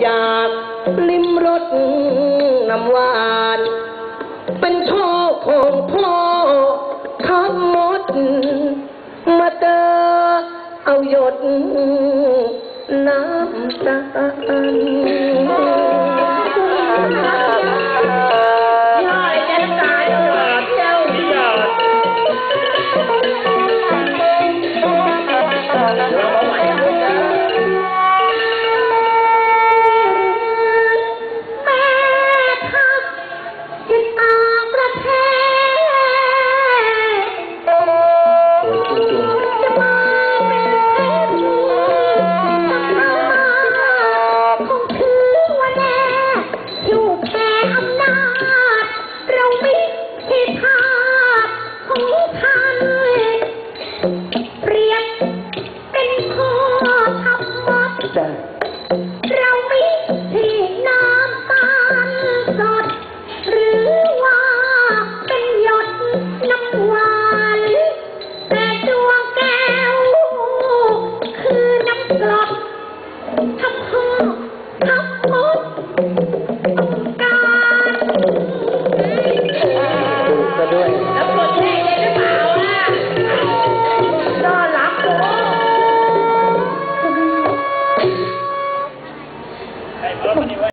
อยากลิ้มรสน้ำหวาน เป็นโชคของพ่อทั้งหมด มาเตอเอาหยดน้ำตาล 占